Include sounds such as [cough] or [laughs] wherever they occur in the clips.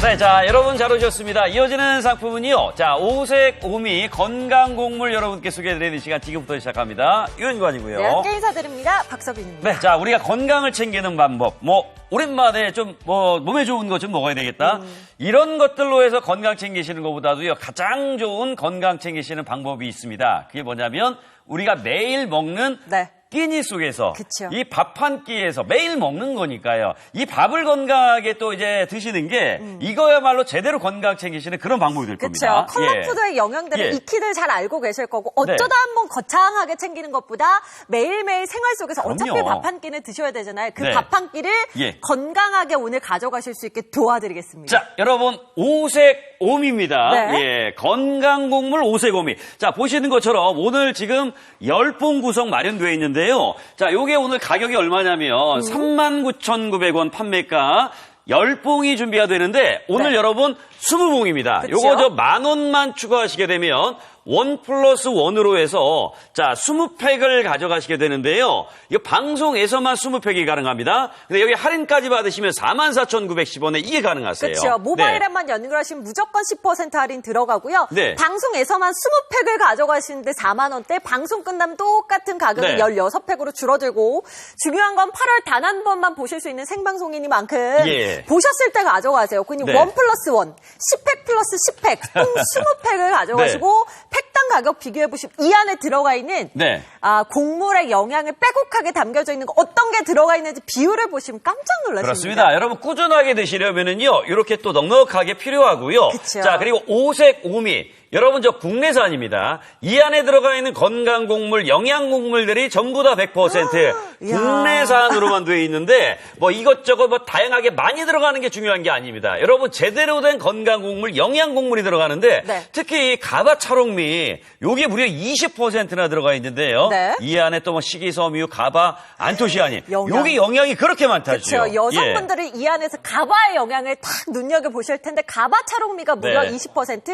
네, 자, 여러분 잘 오셨습니다. 이어지는 상품은요. 자, 오색 오미 건강 곡물 여러분께 소개해드리는 시간 지금부터 시작합니다. 유현관이고요. 네, 함께 인사드립니다. 박서빈입니다. 네, 자, 우리가 건강을 챙기는 방법. 뭐, 오랜만에 좀, 뭐, 몸에 좋은 거 좀 먹어야 되겠다. 음. 이런 것들로 해서 건강 챙기시는 것보다도요, 가장 좋은 건강 챙기시는 방법이 있습니다. 그게 뭐냐면, 우리가 매일 먹는 네. 끼니 속에서 그쵸. 이밥 한 끼에서 매일 먹는 거니까요. 이 밥을 건강하게 또 이제 드시는 게 이거야말로 제대로 건강 챙기시는 그런 방법이 될 음. 그렇죠. 겁니다. 컬러푸드의 영양들을 예. 익히들 잘 알고 계실 거고 어쩌다 네. 한번 거창하게 챙기는 것보다 매일매일 생활 속에서 어차피. 밥 한 끼는 드셔야 되잖아요. 그 네. 밥한 끼를 예. 건강하게 오늘 가져가실 수 있게 도와드리겠습니다. 자, 여러분, 오색 오미입니다. 네. 예, 건강 곡물 오색 오미. 자, 보시는 것처럼 오늘 지금 10봉 구성 마련되어 있는데 요. 자, 요게 오늘 가격이 얼마냐면 39,900원 판매가 10봉이 준비가 되는데 오늘 네. 여러분 20봉입니다. 그쵸? 요거 저 만 원만 추가하시게 되면 원 플러스 원으로 해서 자 20팩을 가져가시게 되는데요. 이거 방송에서만 20팩이 가능합니다. 근데 여기 할인까지 받으시면 44,910원에 이게 가능하세요. 그렇죠. 모바일 네. 앱만 연결하시면 무조건 10% 할인 들어가고요. 네. 방송에서만 20팩을 가져가시는데 4만 원대, 방송 끝나면 똑같은 가격이 네. 16팩으로 줄어들고 중요한 건 8월 단 한 번만 보실 수 있는 생방송이니만큼 예. 보셨을 때 가져가세요. 그니 네. 원 플러스 원, 10팩 플러스 10팩, 총 [laughs] 20팩을 가져가시고 팩당 가격 비교해 보시면 이 안에 들어가 있는 네. 아, 곡물의 영양을 빼곡하게 담겨져 있는 거 어떤 게 들어가 있는지 비율을 보시면 깜짝 놀라십니다. 그렇습니다. 여러분 꾸준하게 드시려면은요 이렇게 또 넉넉하게 필요하고요. 그쵸. 자 그리고 오색 오미 여러분 저 국내산입니다. 이 안에 들어가 있는 건강 곡물, 영양 곡물들이 전부 다 100% 이야. 국내산으로만 되어 있는데 뭐 이것저것 뭐 다양하게 많이 들어가는 게 중요한 게 아닙니다. 여러분 제대로 된 건강 곡물, 영양 곡물이 들어가는데 네. 특히 이 가바 차롱미 요게 무려 20%나 들어가 있는데요. 네. 이 안에 또 뭐 식이섬유, 가바, 안토시아닌 영양. 요게 영양이 그렇게 많다죠. 그렇죠. 예. 여성분들은 이 안에서 가바의 영향을 탁 눈여겨 보실 텐데 가바 차롱미가 무려 네. 20%,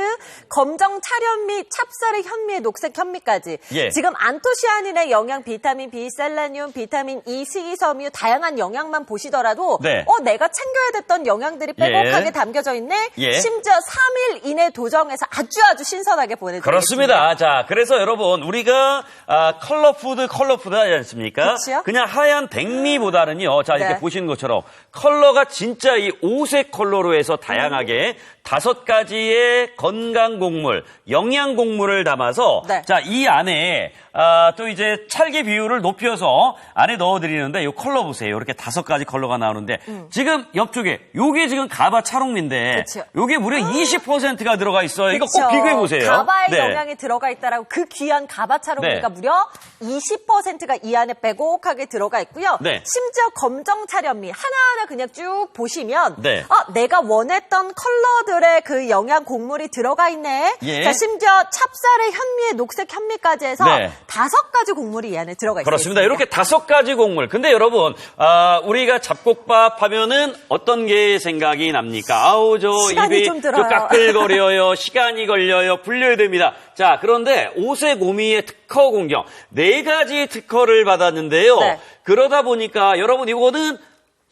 검정 찰현미, 찹쌀의 현미의 녹색 현미까지. 예. 지금 안토시아닌의 영양, 비타민 B, 셀레늄, 비타민 E, 식이섬유 다양한 영양만 보시더라도 네. 어 내가 챙겨야 됐던 영양들이 빼곡하게 예. 담겨져 있네. 예. 심지어 3일 이내 도정해서 아주 아주 신선하게 보내드리겠습니다. 그렇습니다. 자, 그래서 여러분 우리가 아, 컬러푸드 컬러푸드 하지 않습니까? 그치요? 냥 하얀 백미보다는요. 자, 이렇게 네. 보시는 것처럼 컬러가 진짜 이 오색 컬러로 해서 다양하게 다섯 가지의 건강 곡물, 영양 곡물을 담아서 네. 자, 이 안에 아, 또 이제 찰기 비율을 높여서 안에 넣어 드리는데 이 컬러 보세요. 이렇게 다섯 가지 컬러가 나오는데 지금 옆쪽에 요게 지금 가바 차롱미인데 음. 그쵸. 요게 무려 20%가 들어가 있어요. 이거 꼭. 비교해 보세요. 가바의 네. 영양이 들어가 있다라고 그 귀한 가바 차롱미가 네. 무려 20%가 이 안에 빼곡하게 들어가 있고요. 네. 심지어 검정 차련미 하나하나 그냥 쭉 보시면 네. 아, 내가 원했던 컬러들의 그 영양 곡물이 들어가 있네. 예. 자, 심지어 찹쌀의 현미의 녹색 현미까지 해서 네. 다섯 가지 곡물이 이 안에 들어가 있습니다. 그렇습니다. 이렇게 다섯 가지 곡물. 근데 여러분, 아, 우리가 잡곡밥 하면은 어떤 게 생각이 납니까? 아우, 저 입이 좀 들어요. 그 까끌거려요. [laughs] 시간이 걸려요. 불려야 됩니다. 자, 그런데 오색 오미의 특허 공경. 네 가지 특허를 받았는데요. 네. 그러다 보니까 여러분 이거는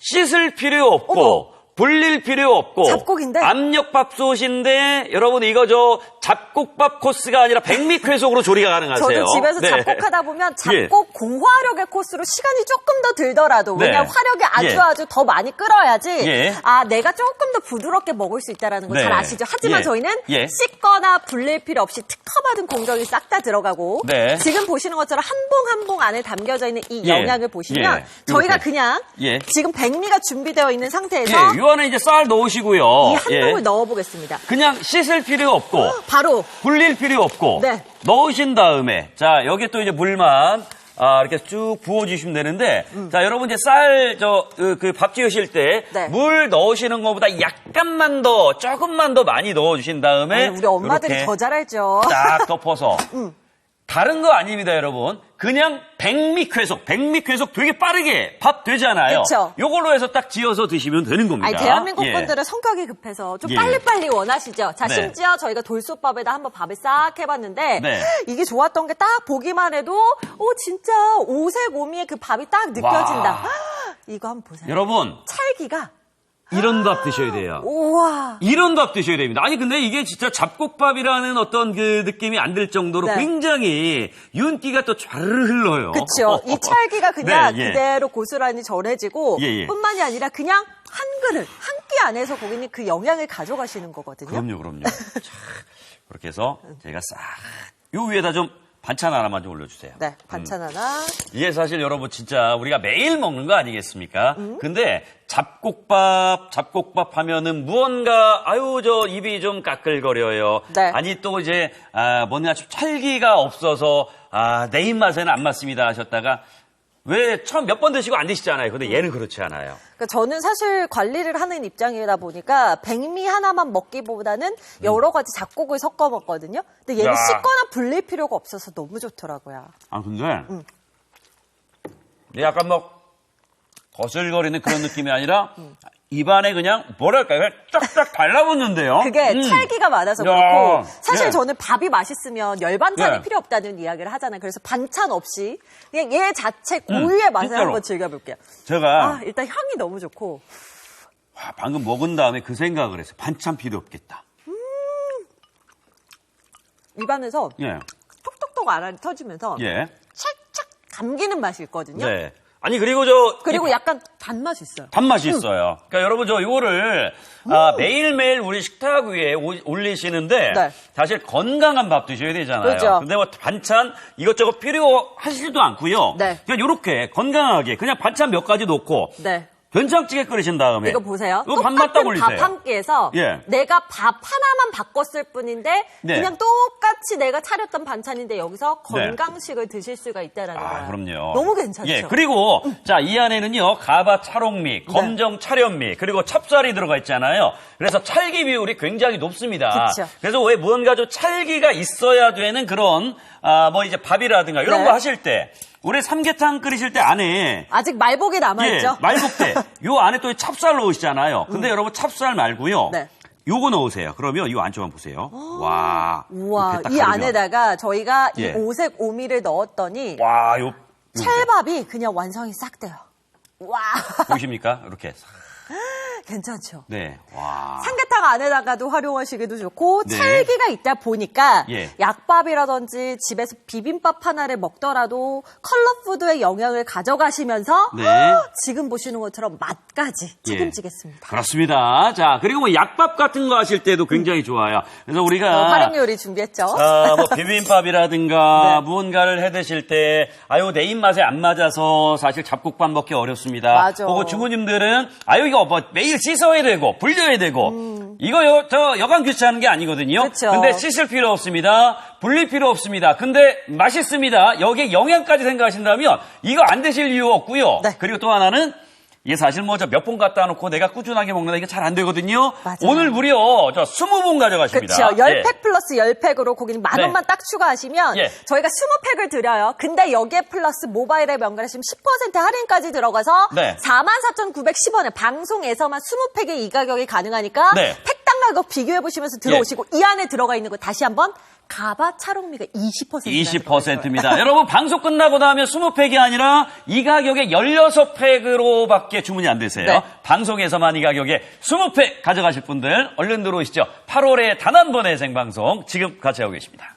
씻을 필요 없고 어머. 불릴 필요 없고 잡곡인데? 압력밥솥인데 여러분 이거 저 잡곡밥 코스가 아니라 백미쾌속으로 조리가 가능하세요. 저도 집에서 네. 잡곡하다 보면 예. 잡곡 고화력의 코스로 시간이 조금 더 들더라도 네. 왜냐면 화력이 아주 예. 아주 더 많이 끓어야지 예. 아 내가 조금 더 부드럽게 먹을 수 있다라는 걸잘 네. 아시죠? 하지만 예. 저희는 예. 씻거나 불릴 필요 없이 특허받은 공정이 싹 다 들어가고 네. 지금 보시는 것처럼 한 봉 한 봉 안에 담겨져 있는 이 예. 영양을 보시면 예. 저희가. 그냥 예. 지금 백미가 준비되어 있는 상태에서 예, 요 안에 이제 쌀 넣으시고요. 이한 예. 봉을 넣어보겠습니다. 그냥 씻을 필요 없고 바로 불릴 필요 없고 네. 넣으신 다음에 자 여기 또 이제 물만 아, 이렇게 쭉 부어주시면 되는데, 자, 여러분 이제 쌀, 저, 그, 그 밥 지으실 때, 네. 물 넣으시는 것보다 약간만 더, 조금만 더 많이 넣어주신 다음에, 아니, 우리 엄마들이 더 잘 알죠. 딱 덮어서. [laughs] 다른 거 아닙니다, 여러분. 그냥 백미쾌속, 백미쾌속 되게 빠르게 밥 되잖아요. 그쵸. 요걸로 해서 딱 지어서 드시면 되는 겁니다. 아니, 대한민국 예. 분들은 성격이 급해서 좀 예. 빨리빨리 원하시죠. 자, 네. 심지어 저희가 돌솥밥에다 한번 밥을 싹 해봤는데 네. 이게 좋았던 게 딱 보기만 해도 오 진짜 오색 오미의 그 밥이 딱 느껴진다. 와. 이거 한번 보세요. 여러분, 찰기가 이런 밥 드셔야 돼요. 우와. 이런 밥 드셔야 됩니다. 아니 근데 이게 진짜 잡곡밥이라는 어떤 그 느낌이 안 들 정도로 네. 굉장히 윤기가 또잘 흘러요. 그쵸. 이 찰기가 [laughs] 그냥 네, 예. 그대로 고스란히 전해지고 예, 예. 뿐만이 아니라 그냥 한 그릇, 한 끼 안에서 고객님 그 영양을 가져가시는 거거든요. 그럼요, 그럼요. [laughs] 자, 그렇게 해서 제가 싹 요 위에다 좀 반찬 하나만 좀 올려주세요. 네, 반찬 하나. 이게 사실 여러분 진짜 우리가 매일 먹는 거 아니겠습니까? 음. 근데 잡곡밥, 잡곡밥 하면은 무언가 아유 저 입이 좀 까끌거려요. 네. 아니 또 이제 아 뭔가 좀 찰기가 없어서 아 내 입맛에는 안 맞습니다 하셨다가 왜 처음 몇 번 드시고 안 드시잖아요. 근데 얘는 그렇지 않아요. 그러니까 저는 사실 관리를 하는 입장이다 보니까 백미 하나만 먹기보다는 여러 가지 잡곡을 섞어 먹거든요. 근데 얘는 야. 씻거나 불릴 필요가 없어서 너무 좋더라고요. 아 근데 약간 뭐 거슬거리는 그런 느낌이 아니라 입안에 그냥 뭐랄까 그냥 쫙쫙 달라붙는데요. 그게 음. 찰기가 많아서 야. 그렇고 사실 예. 저는 밥이 맛있으면 열 반찬이 예. 필요 없다는 이야기를 하잖아요. 그래서 반찬 없이 그냥 얘 자체 고유의 맛을 음, 진짜로. 한번 즐겨볼게요. 제가 아 일단 향이 너무 좋고 와, 방금 먹은 다음에 그 생각을 했어요. 반찬 필요 없겠다. 입안에서 예. 톡톡톡 알알이 터지면서 예. 살짝 감기는 맛이 있거든요. 네. 아니 그리고 저 그리고 이 약간 단맛이 있어요. 단맛이 있어요. 그러니까 여러분 저 이거를 아, 매일매일 우리 식탁 위에 오- 올리시는데 네. 사실 건강한 밥 드셔야 되잖아요. 그렇죠. 근데 뭐 반찬 이것저것 필요하시지도 않고요. 네. 그냥 이렇게 건강하게 그냥 반찬 몇 가지 놓고 네. 된장찌개 끓이신 다음에 이거 보세요. 이거 딱 똑같은 올리세요. 밥한 끼에서 예. 내가 밥 하나만 바꿨을 뿐인데 네. 그냥 똑같이 내가 차렸던 반찬인데 여기서 건강식을 드실 수가 있다는 거예요. 아, 그럼요. 너무 괜찮죠. 예, 그리고 자, 이 안에는요. 가바 찰옥미, 검정 차련미, 그리고 찹쌀이 들어가 있잖아요. 그래서 찰기 비율이 굉장히 높습니다. 그쵸. 그래서 왜 무언가 좀 찰기가 있어야 되는 그런 아, 뭐 이제 밥이라든가 이런 네. 거 하실 때 우리 삼계탕 끓이실 때 안에 아직 말복이 남아있죠? 예, 말복 때 [laughs] 요 안에 또 찹쌀 넣으시잖아요. 근데 여러분 찹쌀 말고요. 네. 요거 넣으세요. 그러면 요 안쪽만 보세요. 와. 우와, 이 가르면. 안에다가 저희가 예. 이 오색 오미를 넣었더니 와, 요, 요 찰밥이 그냥 완성이 싹 돼요. 와, 보이십니까? 이렇게. [laughs] 괜찮죠? 네. 와. 삼계탕 안에다가도 활용하시기도 좋고 네. 찰기가 있다 보니까 예. 약밥이라든지 집에서 비빔밥 하나를 먹더라도 컬러푸드의 영향을 가져가시면서 네. 지금 보시는 것처럼 맛까지 예. 책임지겠습니다. 그렇습니다. 자, 그리고 뭐 약밥 같은 거 하실 때도 굉장히 좋아요. 그래서 우리가 어, 활용 요리 준비했죠? 아, 뭐 비빔밥이라든가 [laughs] 네. 무언가를 해 드실 때 아유 내 입맛에 안 맞아서 사실 잡곡밥 먹기 어렵습니다. 맞아. 그리고 주부님들은 아유 이거 뭐 매일 씻어야 되고 불려야 되고 이거 요, 저 여간 귀찮은 게 아니거든요. 음. 그쵸. 근데 씻을 필요 없습니다. 불릴 필요 없습니다. 근데 맛있습니다. 여기에 영양까지 생각하신다면 이거 안 드실 이유 없고요. 네. 그리고 또 하나는 이게 사실 뭐저몇번 갖다 놓고 내가 꾸준하게 먹는다 이게 잘 안 되거든요. 맞아요. 오늘 무려 저 20번 가져가십니다. 그렇죠. 열 예. 팩 플러스 열 팩으로 고객님 만 네. 원만 딱 추가하시면 예. 저희가 스무 팩을 드려요. 근데 여기에 플러스 모바일에 연결하시면 10% 할인까지 들어가서 네. 44,910원에 방송에서만 스무 팩에 이 가격이 가능하니까 네. 팩당 가격 비교해 보시면서 들어오시고 이 안에 들어가 있는 거 다시 한번 가바 차롱미가 20% 20%입니다. 여러분 방송 끝나고 나면 20팩이 아니라 이 가격에 16팩으로밖에 주문이 안 되세요. 네. 방송에서만 이 가격에 20팩 가져가실 분들 얼른 들어오시죠. 8월에 단 한 번의 생방송 지금 같이 하고 계십니다.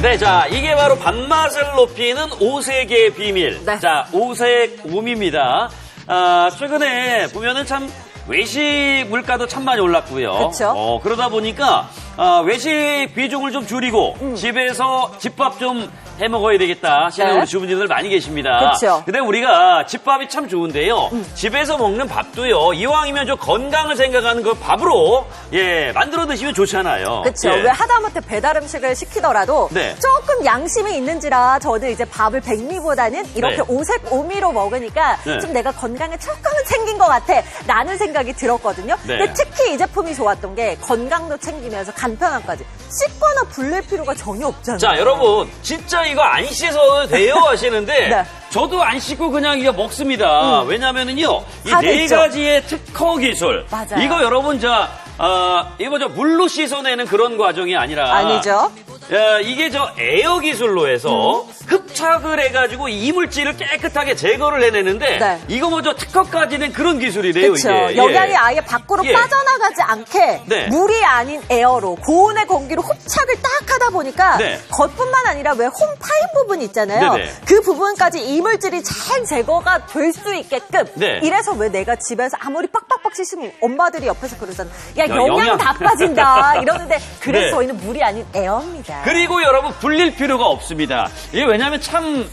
네, 자, 이게 바로 밥맛을 높이는 오색의 비밀. 네. 자, 오색 오미입니다. 아, 최근에 보면은 참 외식 물가도 참 많이 올랐고요. 그쵸. 어, 그러다 보니까 어, 외식 비중을 좀 줄이고 집에서 집밥 좀 해 먹어야 되겠다 하시는 네. 우리 주부님들 많이 계십니다. 그쵸. 근데 우리가 집밥이 참 좋은데요. 집에서 먹는 밥도요. 이왕이면 좀 건강을 생각하는 그 밥으로 예 만들어 드시면 좋잖아요. 그렇죠. 예. 왜 하다못해 배달 음식을 시키더라도 네. 조금 양심이 있는지라 저는 이제 밥을 백미보다는 이렇게 네. 오색 오미로 먹으니까 네. 좀 내가 건강에 조금은 챙긴 것 같아 라는 생각이 들었거든요. 네. 근데 특히 이 제품이 좋았던 게 건강도 챙기면서 간 편함까지 씻거나 불릴 필요가 전혀 없잖아요. 자, 여러분, 진짜 이거 안 씻어도 돼요 [laughs] 하시는데, 네. 저도 안 씻고 그냥 이거 먹습니다. 왜냐면은요, 이다 네? 가지의 특허 기술. 맞아요. 이거 여러분, 저, 어, 이거 저 물로 씻어내는 그런 과정이 아니라. 아니죠. 야, 이게 저 에어 기술로 해서 음. 흡착을 해가지고 이물질을 깨끗하게 제거를 해내는데, 네. 이거 뭐저 특허까지 된 그런 기술이래요, 그렇죠. 이게. 영양이 예. 아예 밖으로 예. 빠져나가지 않게 네. 물이 아닌 에어로 고온의 공기로 흡착을 딱 하다 보니까 네. 겉뿐만 아니라 왜 홈 파인 부분 있잖아요. 네네. 그 부분까지 이물질이 잘 제거가 될 수 있게끔 네. 이래서 왜 내가 집에서 아무리 빡빡빡 씻으면 엄마들이 옆에서 그러잖아. 야, 야, 영양, 영양. 다 빠진다. [laughs] 이러는데 그래서 네. 저희는 물이 아닌 에어입니다. 그리고 여러분 불릴 필요가 없습니다. 이게 왜냐면 참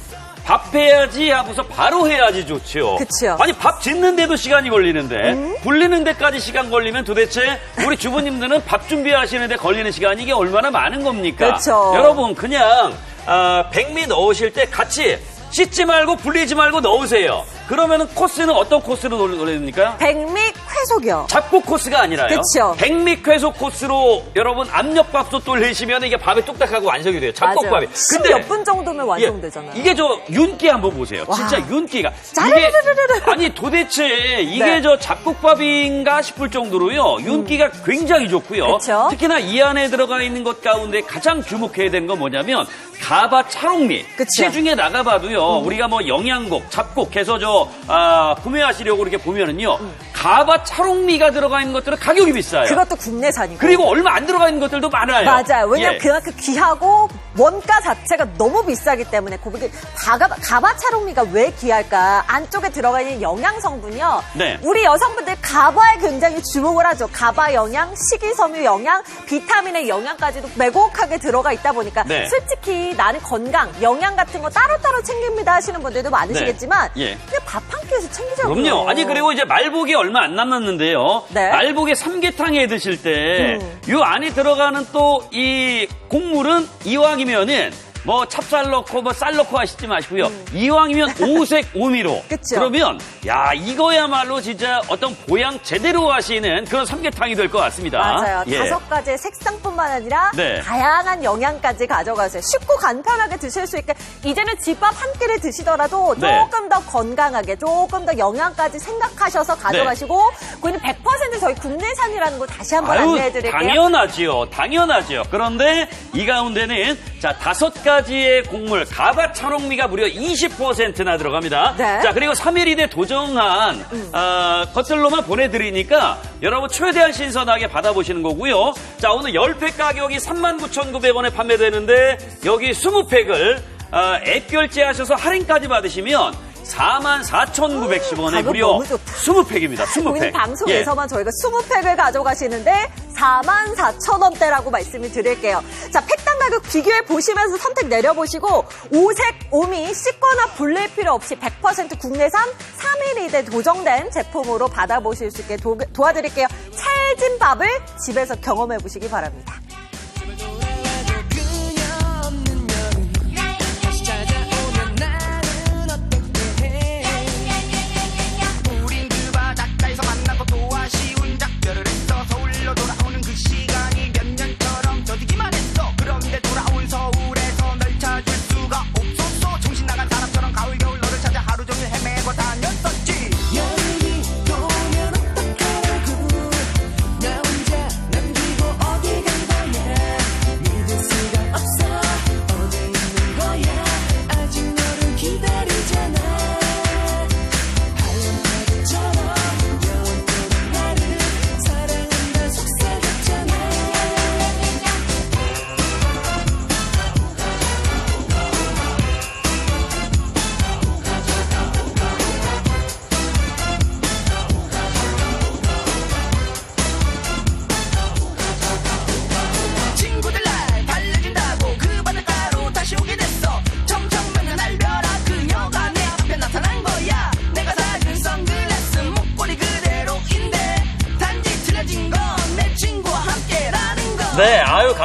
밥 해야지 하고서 바로 해야지 좋죠. 음? 아니 밥 짓는데도 시간이 걸리는데 불리는 데까지 시간 걸리면 도대체 우리 주부님들은 밥 준비하시는데 걸리는 시간이 이게 얼마나 많은 겁니까? 그쵸. 여러분 그냥 아, 백미 넣으실 때 같이 씻지 말고 불리지 말고 넣으세요. 그러면은 코스는 어떤 코스로 돌립니까? 백미 쾌속이요. 잡곡 코스가 아니라요. 그쵸. 백미쾌속 코스로 여러분 압력밥솥 돌리시면 이게 밥이 뚝딱하고 완성이 돼요. 잡곡밥이. 맞아요. 10몇 분 정도면 완성되잖아요. 예, 이게 저 윤기 한번 보세요. 와. 진짜 윤기가. 짜르르르르르. 이게 아니 도대체 이게 네. 저 잡곡밥인가 싶을 정도로요. 윤기가 굉장히 좋고요. 음. 그쵸. 특히나 이 안에 들어가 있는 것 가운데 가장 주목해야 되는 건 뭐냐면 가바 찰옥미. 그쵸. 음. 시중에 나가봐도요. 우리가 뭐 영양곡, 잡곡 해서 저 아, 구매하시려고 이렇게 보면은요. 가바 찰옥미가 들어가 있는 것들은 가격이 비싸요. 음. 그것도 국내산이고. 그리고 얼마 안 들어가 있는 것들도 많아요. 맞아요. 왜냐면 예. 그만큼 귀하고 원가 자체가 너무 비싸기 때문에 고객이 가가, 가바차롱미가 왜 귀할까? 안쪽에 들어가 있는 영양 성분이요. 네. 우리 여성분들 가바에 굉장히 주목을 하죠. 가바 영양, 식이섬유 영양, 비타민의 영양까지도 매곡하게 들어가 있다 보니까 네. 솔직히 나는 건강, 영양 같은 거 따로따로 챙깁니다 하시는 분들도 많으시겠지만 네. 예. 그냥 밥 한 끼에서 챙기자고요. 그럼요. 아니 그리고 이제 말복이 얼마 안 남았는데요. 네. 말복에 삼계탕에 드실 때 음. 이 안에 들어가는 또이 곡물은 이왕이면은 뭐 찹쌀 넣고 뭐 쌀 넣고 하시지 마시고요. 이왕이면 [laughs] 오색 오미로. 음. 그러면 야 이거야말로 진짜 어떤 보양 제대로 하시는 그런 삼계탕이 될 것 같습니다. 맞아요. 예. 다섯 가지의 색상뿐만 아니라 네. 다양한 영양까지 가져가세요. 쉽고 간편하게 드실 수 있게 이제는 집밥 한 끼를 드시더라도 네. 조금 더 건강하게 조금 더 영양까지 생각하셔서 가져가시고 그는 100% 저희 국내산이라는 거 다시 한번 안내해드릴게요. 당연하지요. 당연하지요. 그런데 이 가운데는 자 다섯 가지 의 곡물 가바 찰옥미가 무려 20%나 들어갑니다. 네. 음. 자 그리고 3일이대 도정한 어, 것들로만 보내드리니까 여러분 최대한 신선하게 받아보시는 거고요. 자 오늘 10팩 가격이 39,900원에 판매되는데 여기 20팩을 어, 앱 결제하셔서 할인까지 받으시면 44,910원에 가격 무려 너무 좋다. 20팩입니다. 20팩. 오늘 예. 방송에서만 저희가 20팩을 가져가시는데 44,000원대라고 말씀을 드릴게요. 자, 팩당 가격 비교해 보시면서 선택 내려보시고 오색, 오미 씻거나 불릴 필요 없이 100% 국내산 3일이대 도정된 제품으로 받아보실 수 있게 도, 도와드릴게요. 찰진 밥을 집에서 경험해 보시기 바랍니다.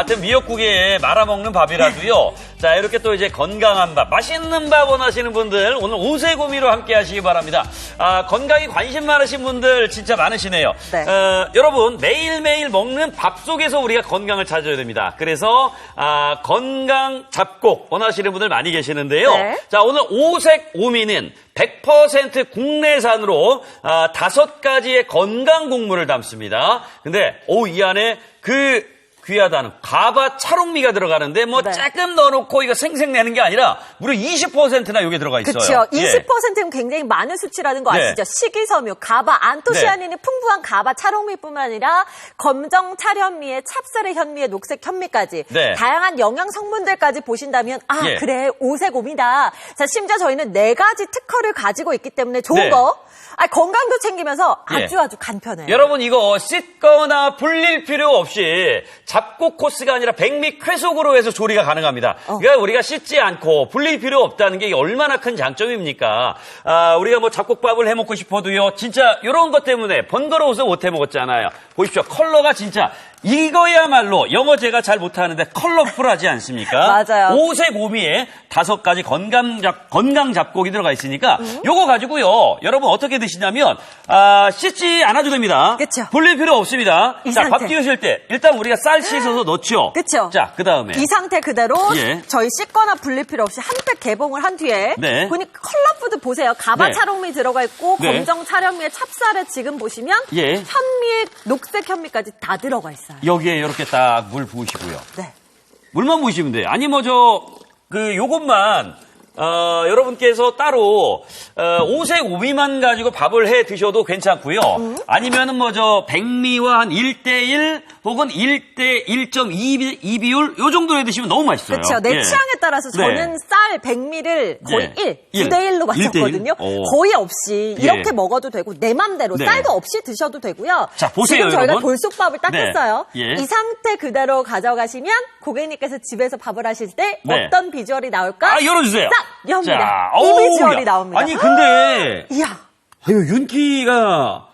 같은 미역국에 말아먹는 밥이라도요. 자, 이렇게 또 이제 건강한 밥, 맛있는 밥 원하시는 분들, 오늘 오세고미로 함께 하시기 바랍니다. 아, 건강에 관심 많으신 분들 진짜 많으시네요. 네. 어, 여러분, 매일매일 먹는 밥 속에서 우리가 건강을 찾아야 됩니다. 그래서, 아, 건강 잡곡 원하시는 분들 많이 계시는데요. 네. 자, 오늘 오색 오미는 100% 국내산으로 아, 다섯 가지의 건강 곡물을 담습니다. 근데 오 이 안에 그 귀하다는 가바 찰옥미가 들어가는데 뭐 네. 조금 넣어놓고 이거 생생 내는 게 아니라 무려 20%나 여기 들어가 있어요. 그렇죠. 예. 20%는 굉장히 많은 수치라는 거 네. 아시죠? 식이섬유, 가바, 안토시아닌이 풍부한 가바 찰옥미뿐만 아니라 검정 찰현미에 찹쌀의 현미에 녹색 현미까지 네. 다양한 영양 성분들까지 보신다면 아 예. 그래 오색오미다. 자 심지어 저희는 네 가지 특허를 가지고 있기 때문에 좋은 네. 거. 아, 건강도 챙기면서 예. 아주 아주 간편해요. 여러분 이거 씻거나 불릴 필요 없이 잡곡 코스가 아니라 백미 쾌속으로 해서 조리가 가능합니다. 어. 그러니까 우리가 씻지 않고 불릴 필요 없다는 게 얼마나 큰 장점입니까? 아, 우리가 뭐 잡곡밥을 해 먹고 싶어도요. 진짜 이런 것 때문에 번거로워서 못 해 먹었잖아요. 보십시오. 컬러가 진짜 이거야말로 영어 제가 잘 못하는데 컬러풀하지 않습니까? [laughs] 맞아요. 오색 오미에 다섯 가지 건강 잡 건강 잡곡이 들어가 있으니까 음. 요거 가지고요. 여러분 어떻게 드시 냐면 아, 씻지 않아도 됩니다. 그쵸. 불릴 필요 없습니다. 이 자, 밥 상태. 띄우실 때 일단 우리가 쌀 씻어서 넣죠. 그쵸. 자, 그다음에 이 상태 그대로 예. 저희 씻거나 불릴 필요 없이 한팩 개봉을 한 뒤에 네. 보니까 컬러푸드 보세요. 가바 네. 찰옥미 들어가 있고 네. 검정 찰현미에 찹쌀에 지금 보시면 예. 현미에 녹색 현미까지 다 들어가 있어요. 여기에 이렇게 딱 물 부으시고요. 네. 물만 부으시면 돼요. 아니 뭐 저 그 요것만 어, 여러분께서 따로 어, 오색 오미만 가지고 밥을 해 드셔도 괜찮고요. 음. 아니면은 뭐 저 백미와 한 1대1 혹은 1대 1.2 비율 요 정도 해 드시면 너무 맛있어요. 그렇죠. 내 예. 취향에 따라서 네. 저는 쌀 100ml를 거의 예. 1, 9대 1로 맞췄거든요. 1대1? 오. 거의 없이 예. 이렇게 먹어도 되고 내 맘대로 네. 쌀도 없이 드셔도 되고요. 자, 보세요, 지금 저희가 여러분. 돌솥밥을 딱 네. 했어요. 예. 이 상태 그대로 가져가시면 고객님께서 집에서 밥을 하실 때 네. 어떤 비주얼이 나올까? 아, 열어 주세요. 딱 엽니다. 자, 이 어우, 비주얼이 야. 나옵니다. 아니 근데 이야, 아유 윤기가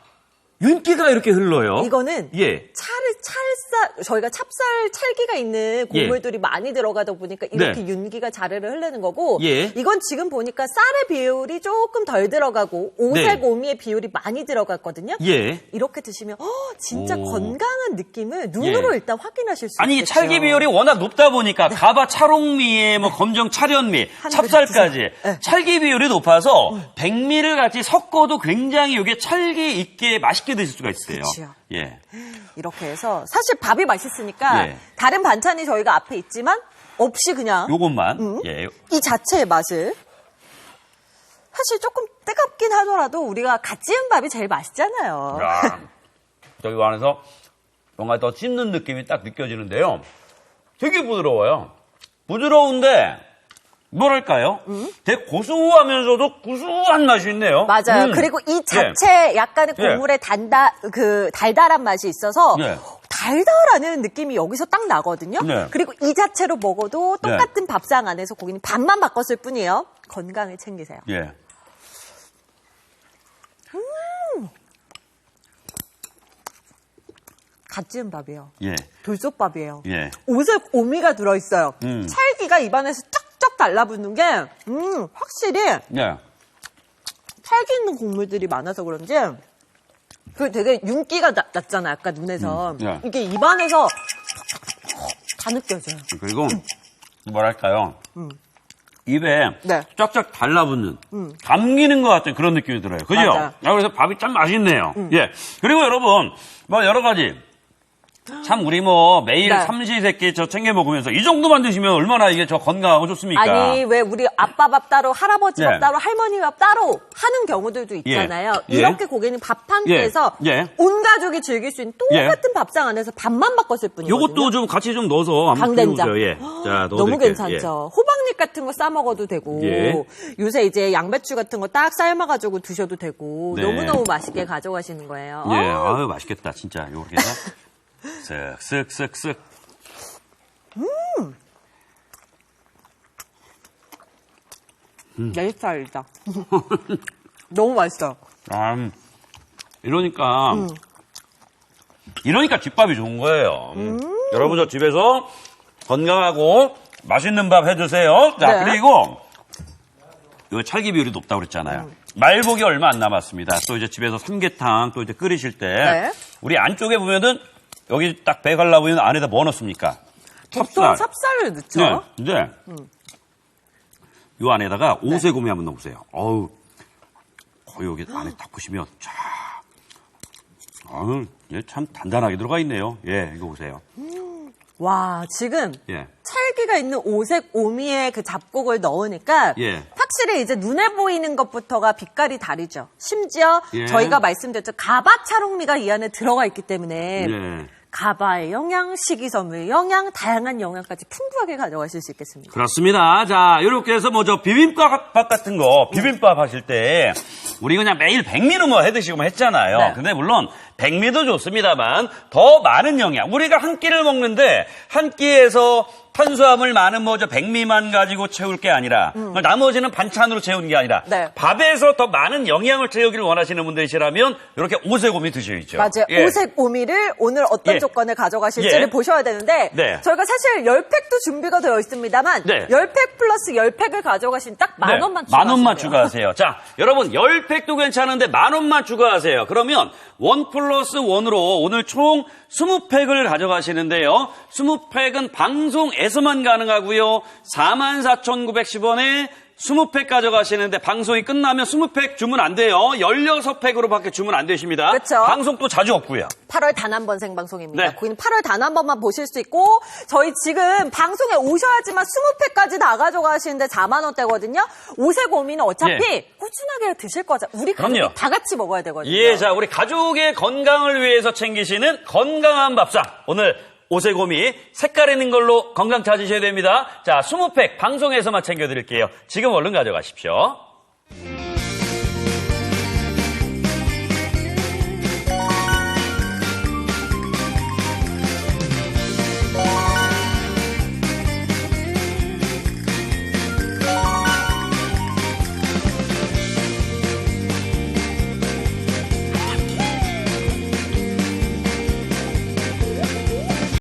윤기가 이렇게 흘러요. 이거는 예. 차를 찰쌀 저희가 찹쌀 찰기가 있는 곡물들이 많이 들어가다 보니까 이렇게 네. 윤기가 자르르 흐르는 거고 예. 이건 지금 보니까 쌀의 비율이 조금 덜 들어가고 오색 네. 오미의 비율이 많이 들어갔거든요. 예. 이렇게 드시면 어, 진짜 오. 건강한 느낌을 눈으로 예. 일단 확인하실 수 아니 있겠죠. 찰기 비율이 워낙 높다 보니까 가바 찰옥미에 뭐 검정 한 찹쌀까지. 네. 찰기 비율이 높아서 백미를 같이 섞어도 굉장히 이게 찰기 있게 맛있 게 드실 수가 있어요. 그치요. 예. 이렇게 해서 사실 밥이 맛있으니까 예. 다른 반찬이 저희가 앞에 있지만 없이 그냥 요것만 음. 예. 이 자체의 맛을 사실 조금 뜨겁긴 하더라도 우리가 갓 지은 밥이 제일 맛있잖아요. 야, 저기 안에서 뭔가 더 씹는 느낌이 딱 느껴지는데요. 되게 부드러워요. 부드러운데 뭐랄까요? 되게 고소하면서도 구수한 맛이 있네요. 맞아요. 음. 그리고 이 예. 자체 약간의 예. 국물에 단다 그 달달한 맛이 있어서 예. 달달하는 느낌이 여기서 딱 나거든요. 네. 그리고 이 자체로 먹어도 똑같은 밥상 안에서 고기는 밥만 바꿨을 뿐이에요. 건강을 챙기세요. 예. 갓 지은 밥이에요. 예. 돌솥밥이에요. 예. 오색 오미가 들어있어요. 음. 찰기가 입안에서 쫙 쫙 달라붙는 게, 음, 확실히 예. 찰기 있는 곡물들이 많아서 그런지, 그 되게 윤기가 나, 났잖아, 아까 눈에서. 음, 예. 이게 입안에서 다 느껴져요. 그리고 뭐랄까요? 입에 음. 네. 음. 쫙쫙 달라붙는 감기는 것 같은 그런 느낌이 들어요. 그죠? 음. 야, 그래서 밥이 참 맛있네요. 예. 그리고 여러분 뭐 여러 가지 참 우리 뭐 매일 네. 삼시세끼 저 챙겨 먹으면서 이 정도만 드시면 얼마나 이게 저 건강하고 좋습니까? 아니, 왜 우리 아빠 밥 따로, 할아버지 예. 밥 따로, 할머니 밥 따로 하는 경우들도 있잖아요. 예. 이렇게 고객님 밥한 예. 끼에서 예. 온 가족이 즐길 수 있는 똑같은 밥상 안에서 밥만 바꿨을 뿐이거든요. 요것도 좀 같이 좀 넣어서 강된장. 예. 자, 너무. 괜찮죠. 호박잎 같은 거 싸 먹어도 되고 예. 요새 이제 양배추 같은 거 딱 삶아가지고 드셔도 되고 네. 너무 너무 맛있게 가져가시는 거예요. 예. 예. 아, 아유, 맛있겠다. 진짜. 요렇게 해서 [laughs] 쓱쓱쓱쓱. 내 스타일이다. 너무 맛있어. 아, 음. 이러니까 음. 이러니까 집밥이 좋은 거예요. 음. 여러분 저 집에서 건강하고 맛있는 밥 해주세요. 자, 네. 그리고 이거 찰기 비율이 높다고 그랬잖아요. 말복이 얼마 안 남았습니다. 또 이제 집에서 삼계탕 또 이제 끓이실 때 네. 우리 안쪽에 보면은 여기 딱 배갈라 보이는 안에다 뭐 넣습니까? 보통 찹쌀을 넣죠. 네. 근데 요 안에다가 오세고미 한번 넣으세요. 어우, 거의 여기 안에 딱 보시면 자, 아유, 얘참 단단하게 들어가 있네요. 예, 이거 보세요. 와, 지금 예. 찰기가 있는 오색 오미의 그 잡곡을 넣으니까 예. 확실히 이제 눈에 보이는 것부터가 빛깔이 다르죠. 심지어 예. 저희가 말씀드렸죠. 가바 차롱미가 이 안에 들어가 있기 때문에 예. 가바의 영양, 식이섬유의 영양, 다양한 영양까지 풍부하게 가져가실 수 있겠습니다. 그렇습니다. 자, 이렇게 해서 뭐 저 비빔밥 같은 거, 비빔밥 하실 때, 우리 그냥 매일 백미로 뭐 해드시고 뭐 했잖아요. 네. 근데 물론 백미도 좋습니다만, 더 많은 영양. 우리가 한 끼를 먹는데, 한 끼에서 탄수화물 많은 뭐저 백미만 가지고 채울 게 아니라, 나머지는 반찬으로 채우는 게 아니라, 음. 네. 밥에서 더 많은 영양을 채우기를 원하시는 분들이시라면, 이렇게 오세고미 드셔야죠. 맞아요. 예. 오색 오미를 오늘 어떤 예. 조건을 가져가실지를 예. 보셔야 되는데 네. 저희가 사실 10팩도 준비가 되어 있습니다만 네. 10팩 플러스 10팩을 가져가시면 딱만 네, 원만 만 원만 추가하세요. 자, 여러분 10팩도 괜찮은데 만 원만 추가하세요. 그러면 원 플러스 원으로 오늘 총 20팩을 가져가시는데요. 20팩은 방송에서만 가능하고요. 44,910원에 20팩 가져가시는데 방송이 끝나면 20팩 주문 안 돼요. 16팩으로밖에 주문 안 되십니다. 그쵸. 방송 또 자주 없고요. 8월 단 한 번 생방송입니다. 네. 거기는 8월 단 한 번만 보실 수 있고 저희 지금 방송에 오셔야지만 20팩까지 다 가져가시는데 4만 원대거든요. 오색 오미는 어차피 예. 꾸준하게 드실 거죠. 우리 가족이 그럼요. 다 같이 먹어야 되거든요. 예, 자, 우리 가족의 건강을 위해서 챙기시는 건강한 밥상. 오늘 오세고미 색깔 있는 걸로 건강 찾으셔야 됩니다. 자, 20팩 방송에서만 챙겨드릴게요. 지금 얼른 가져가십시오.